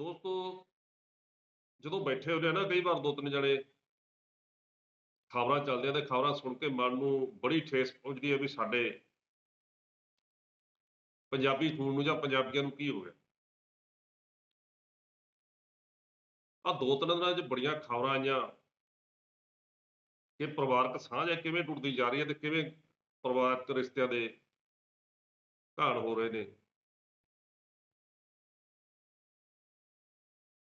ਦੋਸਤੋ, ਜਦੋਂ ਬੈਠੇ ਹੁੰਦੇ ਆ ਨਾ, ਕਈ ਵਾਰ ਦੋ ਤਿੰਨ ਜਣੇ ਖਬਰਾਂ ਚੱਲਦੀਆਂ ਤੇ ਖਬਰਾਂ ਸੁਣ ਕੇ ਮਨ ਨੂੰ ਬੜੀ ਠੇਸ ਪਹੁੰਚਦੀ ਹੈ ਵੀ ਸਾਡੇ ਪੰਜਾਬੀ ਖੂਨ ਨੂੰ ਜਾਂ ਪੰਜਾਬੀਆਂ ਨੂੰ ਕੀ ਹੋ ਗਿਆ। ਆ ਦੋ ਤਿੰਨ ਦਿਨਾਂ 'ਚ ਬੜੀਆਂ ਖਬਰਾਂ ਆਈਆਂ ਕਿ ਪਰਿਵਾਰਕ ਸਾਂਝ ਹੈ ਕਿਵੇਂ ਟੁੱਟਦੀ ਜਾ ਰਹੀ ਹੈ ਤੇ ਕਿਵੇਂ ਪਰਿਵਾਰਕ ਰਿਸ਼ਤਿਆਂ ਦੇ ਘਾਣ ਹੋ ਰਹੇ ਨੇ।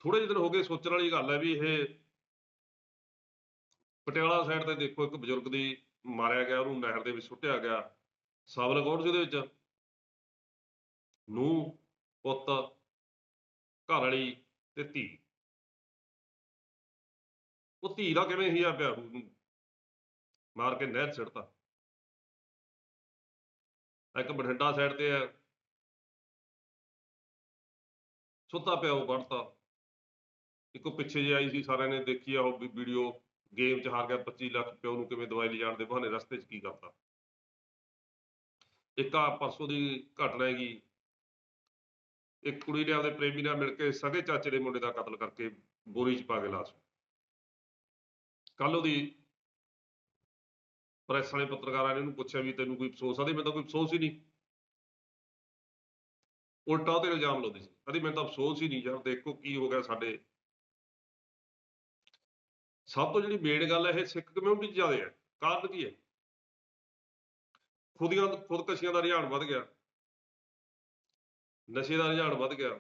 ਥੋੜੇ ਜਿਹੇ ਦਿਨ ਹੋ ਗਏ ਸੋਚਣ ਵਾਲੀ ਗੱਲ ਹੈ ਵੀ ਇਹ ਪਟਿਆਲਾ ਸਾਈਡ ਤੇ ਦੇਖੋ ਇੱਕ ਬਜ਼ੁਰਗ ਦੀ ਮਾਰਿਆ ਗਿਆ, ਉਹਨੂੰ ਨਹਿਰ ਦੇ ਵਿੱਚ ਸੁੱਟਿਆ ਗਿਆ ਸਾਬਲਗੌੜ ਜਿਹਦੇ ਵਿੱਚ। ਨੂੰ ਪੁੱਤ, ਘਰ ਵਾਲੀ ਤੇ ਧੀ। ਉਹ ਧੀ ਦਾ ਕਿਵੇਂ ਹੀ ਆ ਪਿਆ, ਮਾਰ ਕੇ ਨਹਿਰ ਛੱਡਤਾ ਇੱਕ ਬਠਿੰਡਾ ਸਾਈਡ ਤੇ ਹੈ। ਸੁੱਤਾ ਪਿਆ ਉਹ ਵੜਤਾ। ਇੱਕੋ ਪਿੱਛੇ ਜੇ ਆਈ ਸੀ, ਸਾਰਿਆਂ ਨੇ ਦੇਖੀ ਆ ਉਹ ਵੀਡੀਓ ਗੇਮ 'ਚ ਹਾਰ ਗਿਆ 25 ਲੱਖ ਪਿਓ ਨੂੰ ਕਿਵੇਂ ਦਵਾਈ ਲਿਜਾਣ ਦੇ ਬਹਾਨੇ, ਰਸਤੇ 'ਚ ਕੀ ਕਰਤਾ? ਇੱਕ ਆ ਪਰਸੋਂ ਦੀ ਘਟਨਾ ਹੈਗੀ। ਇੱਕ ਕੁੜੀ ਨੇ ਆਪਦੇ ਪ੍ਰੇਮੀ ਨਾਲ ਮਿਲ ਕੇ ਸਗੇ ਚਾਚੇ ਦੇ ਮੁੰਡੇ ਦਾ ਕਤਲ ਕਰਕੇ ਬੋਰੀ 'ਚ ਪਾ ਕੇ ਲਾਸ਼। ਕੱਲ ਉਹਦੀ ਪ੍ਰੈਸ ਵਾਲੇ ਪੱਤਰਕਾਰਾਂ ਨੇ, ਉਹਨੂੰ ਪੁੱਛਿਆ ਵੀ ਤੈਨੂੰ ਕੋਈ ਅਫਸੋਸ ਆ? ਦੀ ਮੈਨੂੰ ਤਾਂ ਕੋਈ ਅਫਸੋਸ ਹੀ ਨਹੀਂ। ਉਲਟਾ ਉਹਤੇ ਇਲਜ਼ਾਮ ਲਾਉਂਦੀ ਸੀ। ਕਹਿੰਦੀ, ਮੈਨੂੰ ਤਾਂ ਅਫਸੋਸ ਹੀ ਨਹੀਂ ਯਾਰ, ਦੇਖੋ ਕੀ ਹੋ ਗਿਆ ਸਾਡੇ ਸਭ ਤੋਂ ਜਿਹੜੀ ਮੇਨ ਗੱਲ ਹੈ ਇਹ ਸਿੱਖ ਕਮਿਊਨਿਟੀ 'ਚ ਜ਼ਿਆਦਾ ਹੈ, ਕਾਰਨ ਕੀ ਹੈ? ਖੁਦੀਆਂ ਖੁਦਕਸ਼ੀਆਂ ਦਾ ਰੁਝਾਨ ਵੱਧ ਗਿਆ। ਨਸ਼ੇ ਦਾ ਰੁਝਾਨ ਵੱਧ ਗਿਆ।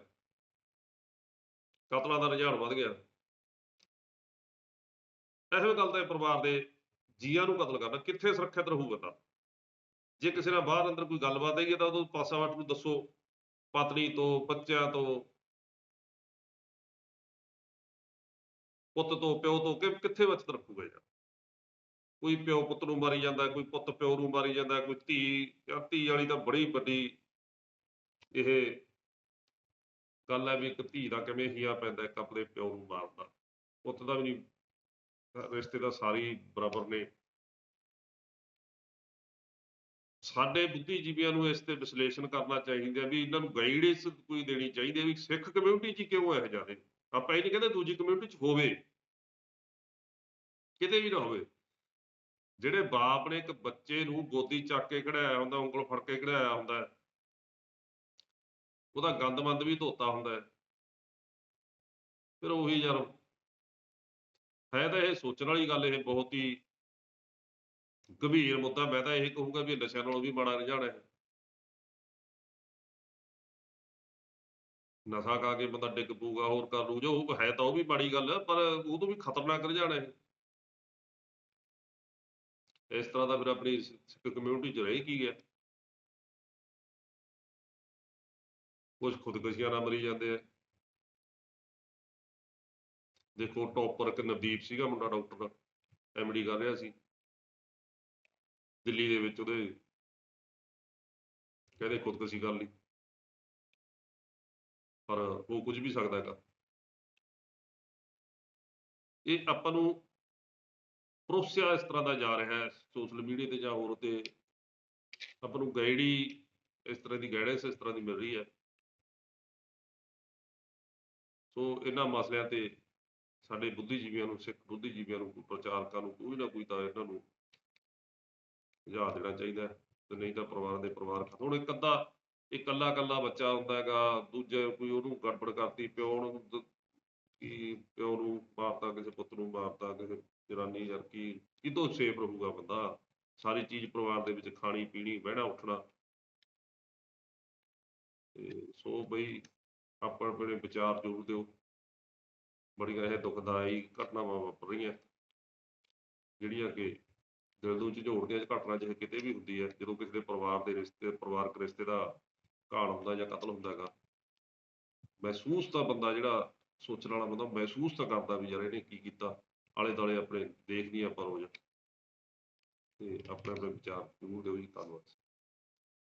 ਕਤਲਾਂ ਦਾ ਰੁਝਾਨ ਵੱਧ ਗਿਆ। ਇਹੋ ਗੱਲ ਤਾਂ ਪਰਿਵਾਰ ਦੇ ਜੀਆਂ ਨੂੰ ਕਤਲ ਕਰਨਾ, ਕਿੱਥੇ ਸੁਰੱਖਿਅਤ ਰਹੂਗਾ ਤਾਂ ਜੇ ਕਿਸੇ ਨਾਲ ਬਾਹਰ ਅੰਦਰ ਕੋਈ ਗੱਲਬਾਤ ਹੈਗੀ ਤਾਂ ਉਹਨੂੰ ਪਾਸਾ ਵੱਟ ਨੂੰ ਦੱਸੋ। ਪਤਨੀ ਤੋਂ, ਬੱਚਿਆਂ ਤੋਂ ਪੁੱਤ ਤੋਂ ਪਿਓ ਤੋਂ ਕਿ ਕਿੱਥੇ ਬਚਤ ਰੱਖੂਗਾ ਯਾਰ? ਕੋਈ ਪਿਓ ਪੁੱਤ ਨੂੰ ਮਾਰੀ ਜਾਂਦਾ, ਕੋਈ ਪੁੱਤ ਪਿਓ ਨੂੰ ਮਾਰੀ ਜਾਂਦਾ, ਕੋਈ ਧੀ ਧੀ ਵਾਲੀ ਤਾਂ ਬੜੀ ਵੱਡੀ ਇਹ ਗੱਲ ਹੈ ਵੀ ਇੱਕ ਧੀ ਦਾ ਕਿਵੇਂ ਹੀਆ ਪੈਂਦਾ ਇੱਕ ਆਪਣੇ ਪਿਓ ਨੂੰ ਮਾਰਦਾ ਪੁੱਤ ਦਾ ਵੀ ਨਹੀਂ ਰਿਸ਼ਤੇ ਦਾ ਸਾਰੀ ਬਰਾਬਰ ਨੇ। ਸਾਡੇ ਬੁੱਧੀਜੀਵੀਆਂ ਨੂੰ ਇਸ ਤੇ ਵਿਸ਼ਲੇਸ਼ਣ ਕਰਨਾ ਚਾਹੀਦਾ ਵੀ ਇਹਨਾਂ ਨੂੰ ਗਾਈਡੈਂਸ ਕੋਈ ਦੇਣੀ ਚਾਹੀਦੀ ਹੈ ਵੀ ਸਿੱਖ ਕਮਿਊਨਿਟੀ 'ਚ ਕਿਉਂ ਇਹੋ ਜਿਹਾ ਆਪਾਂ ਇਹ ਨਹੀਂ ਕਹਿੰਦੇ ਦੂਜੀ ਕਮਿਊਨਿਟੀ 'ਚ ਹੋਵੇ। ਕਿਤੇ ਵੀ ਨਾ ਹੋਵੇ। ਜਿਹੜੇ ਬਾਪ ਨੇ ਇੱਕ ਬੱਚੇ ਨੂੰ ਗੋਦੀ ਚੱਕ ਕੇ ਖੜਾਇਆ ਹੁੰਦਾ ਉਂਗਲ ਫੜ ਕੇ ਖੜਾਇਆ ਹੁੰਦਾ ਹੈ, ਉਹਦਾ ਗੰਦਮੰਦ ਵੀ ਧੋਤਾ ਹੁੰਦਾ ਫਿਰ ਉਹੀ ਯਾਰ ਹੈ ਤਾਂ ਇਹ ਸੋਚਣ ਵਾਲੀ ਗੱਲ ਇਹ ਬਹੁਤ ਹੀ ਗੰਭੀਰ ਮੁੱਦਾ। ਮੈਂ ਤਾਂ ਇਹ ਕਹੂੰਗਾ ਵੀ ਨਸ਼ਿਆਂ ਨਾਲੋਂ ਵੀ ਮਾੜਾ ਰੁਝਾਨ ਹੈ। ਨਸ਼ਾ ਖਾ ਕੇ ਬੰਦਾ ਡਿੱਗ ਪਊਗਾ, ਹੋਰ ਕਰ ਲੂ ਜੋ ਉਹ ਹੈ ਤਾਂ ਉਹ ਵੀ ਮਾੜੀ ਗੱਲ ਹੈ ਪਰ ਉਹ ਤੋਂ ਵੀ ਖਤਰਨਾਕ ਰੁਝਾਨ ਹੈ ਇਸ ਤਰ੍ਹਾਂ ਦਾ ਫਿਰ ਆਪਣੀ ਸਿੱਖ ਕਮਿਊਨਿਟੀ 'ਚ ਰਹਿ ਕੀ ਗਿਆ ਕੁਝ ਖੁਦਕਸ਼ੀਆਂ ਨਾਲ ਮਰੀ ਜਾਂਦੇ ਆ। ਦੇਖੋ ਟੌਪਰ ਇੱਕ ਨਵਦੀਪ ਸੀਗਾ ਮੁੰਡਾ ਡਾਕਟਰ ਦਾ ਐਮਡੀ ਕਰ ਰਿਹਾ ਸੀ। ਦਿੱਲੀ ਦੇ ਵਿੱਚ ਉਹਦੇ ਕਹਿੰਦੇ ਖੁਦਕਸ਼ੀ ਕਰ ਲਈ। ਪਰ ਉਹ ਕੁਝ ਵੀ ਸਕਦਾ ਹੈਗਾ। ਇਹ ਆਪਾਂ ਨੂੰ ਪਰੋਸਿਆ ਇਸ ਤਰ੍ਹਾਂ ਦਾ ਜਾ ਰਿਹਾ ਹੈ ਸੋਸ਼ਲ ਮੀਡੀਆ ਤੇ ਜਾਂ ਹੋਰ ਤੇ ਆਪਾਂ ਨੂੰ ਗਾਈਡ ਇਸ ਤਰ੍ਹਾਂ ਦੀ ਗਾਈਡੈਂਸ ਇਸ ਤਰ੍ਹਾਂ ਦੀ ਮਿਲ ਰਹੀ ਹੈ। ਸੋ ਇਹਨਾਂ ਮਸਲਿਆਂ ਤੇ ਸਾਡੇ ਬੁੱਧੀਜੀਵੀਆਂ ਨੂੰ, ਸਿੱਖ ਬੁੱਧੀਜੀਵੀਆਂ ਨੂੰ, ਪ੍ਰਚਾਰਕਾਂ ਨੂੰ ਕੋਈ ਨਾ ਕੋਈ ਤਾਂ ਇਹਨਾਂ ਨੂੰ ਸੁਝਾਅ ਦੇਣਾ ਚਾਹੀਦਾ ਹੈ। ਤੇ ਨਹੀਂ ਤਾਂ ਪਰਿਵਾਰ ਦੇ ਪਰਿਵਾਰ ਖਤਮ ਹੁਣ ਇੱਕ ਅੱਧਾ ਇਕੱਲਾ ਇਕੱਲਾ ਬੱਚਾ ਹੁੰਦਾ ਹੈਗਾ, ਦੂਜੇ ਕੋਈ ਉਹਨੂੰ ਗੜਬੜ ਕਰਤੀ ਪਿਓ ਨੂੰ ਦ- ਪਿਓ ਨੂੰ ਮਾਰਤਾ ਕਿਸੇ ਪੁੱਤ ਨੂੰ ਮਾਰਤਾ, ਕਿਸੇ ਜਨਾਨੀ ਯਾਰ ਕੀ ਕਿਤੋਂ ਸੇਫ ਰਹੂਗਾ ਬੰਦਾ? ਸਾਰੀ ਚੀਜ਼ ਪਰਿਵਾਰ ਦੇ ਵਿੱਚ ਖਾਣੀ, ਪੀਣੀ ਬਹਿਣਾ ਉੱਠਣਾ। ਤੇ ਸੋ ਬਈ, ਆਪਾਂ ਆਪਣੇ ਵਿਚਾਰ ਜ਼ਰੂਰ ਦਿਓ। ਬੜੀਆਂ ਇਹ ਦੁਖਦਾਈ ਘਟਨਾਵਾਂ ਵਾਪਰ ਰਹੀਆਂ। ਜਿਹੜੀਆਂ ਕਿ ਦਿਲ ਨੂੰ ਝੰਜੋੜਦੀਆਂ ਘਟਨਾ ਜਿਹੇ ਕਿਤੇ ਵੀ ਹੁੰਦੀ ਹੈ, ਜਦੋਂ ਕਿਸੇ ਦੇ ਪਰਿਵਾਰ ਦੇ ਰਿਸ਼ਤੇ, ਪਰਿਵਾਰਕ ਰਿਸ਼ਤੇ ਦਾ ਘਾਣ ਹੁੰਦਾ ਜਾਂ ਕਤਲ ਹੁੰਦਾ ਹੈਗਾ, ਮਹਿਸੂਸ ਤਾਂ ਬੰਦਾ ਜਿਹੜਾ ਸੋਚਣ ਵਾਲਾ ਬੰਦਾ ਮਹਿਸੂਸ ਤਾਂ ਕਰਦਾ ਵੀ ਯਾਰ ਇਹਨੇ ਕੀ ਕੀਤਾ ਆਲੇ ਦਾਲੇ ਆਪਣੇ ਦੇਖਦੀ ਆਪਾਂ ਰੋਜ਼। ਤੇ ਆਪਣੇ ਆਪਣੇ ਵਿਚਾਰ ਜ਼ਰੂਰ ਦਿਓ ਜੀ, ਧੰਨਵਾਦ।